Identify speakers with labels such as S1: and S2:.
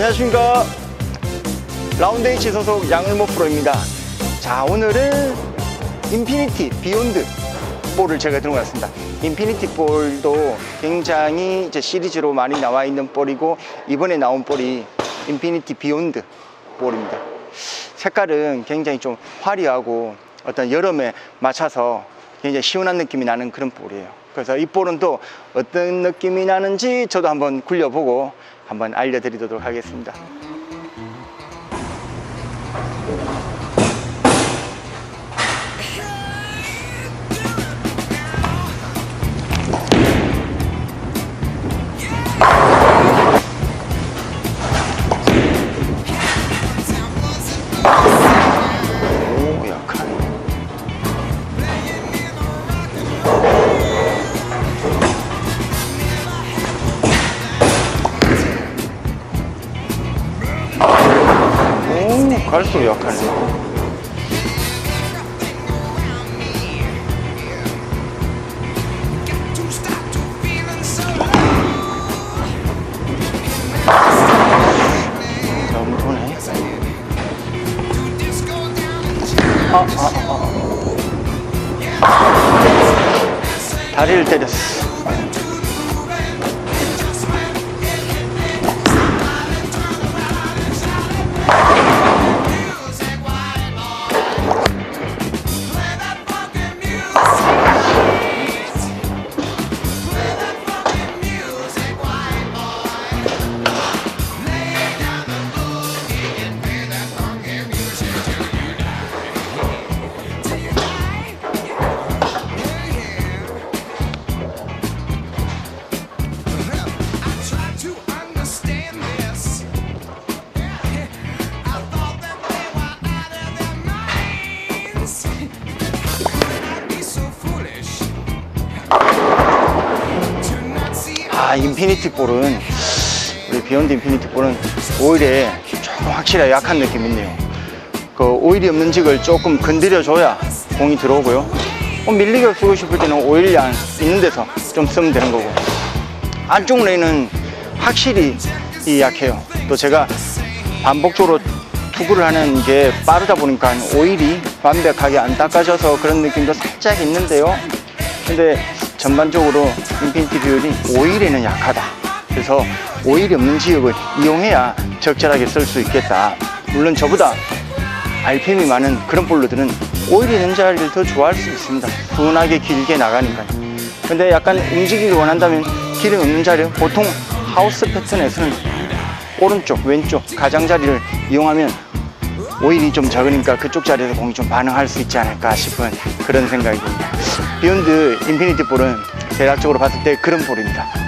S1: 안녕하십니까. 라운드 H 소속 양을모 프로입니다. 자 오늘은 인피니티 비욘드 볼을 제가 들고 왔습니다. 인피니티 볼도 굉장히 이제 시리즈로 많이 나와 있는 볼이고 이번에 나온 볼이 인피니티 비욘드 볼입니다. 색깔은 굉장히 좀 화려하고 어떤 여름에 맞춰서 굉장히 시원한 느낌이 나는 그런 볼이에요. 그래서 이 볼은 또 어떤 느낌이 나는지 저도 한번 굴려보고 한번 알려드리도록 하겠습니다 갈수록 약하네 너무 도네 아, 아, 아. 다리를 때렸어. 아, 인피니티 볼은, 우리 비욘드 인피니티 볼은 오일에 조금 확실히 약한 느낌이 있네요. 그 오일이 없는 직을 조금 건드려줘야 공이 들어오고요. 어, 밀리게 쓰고 싶을 때는 오일량 있는 데서 좀 쓰면 되는 거고. 안쪽 레인은 확실히 이 약해요. 또 제가 반복적으로 투구를 하는 게 빠르다 보니까 오일이 완벽하게 안 닦아져서 그런 느낌도 살짝 있는데요. 근데 전반적으로 인피니티 비율이 오일에는 약하다. 그래서 오일이 없는 지역을 이용해야 적절하게 쓸 수 있겠다. 물론 저보다 RPM이 많은 그런 볼로들은 오일이 있는 자리를 더 좋아할 수 있습니다. 순하게 길게 나가니까요. 근데 약간 움직이기 원한다면 길이 없는 자리, 보통 하우스 패턴에서는 오른쪽, 왼쪽 가장자리를 이용하면 오일이 좀 적으니까 그쪽 자리에서 공이 좀 반응할 수 있지 않을까 싶은 그런 생각이 듭니다. 비욘드 인피니티 볼은 대략적으로 봤을 때 그런 볼입니다.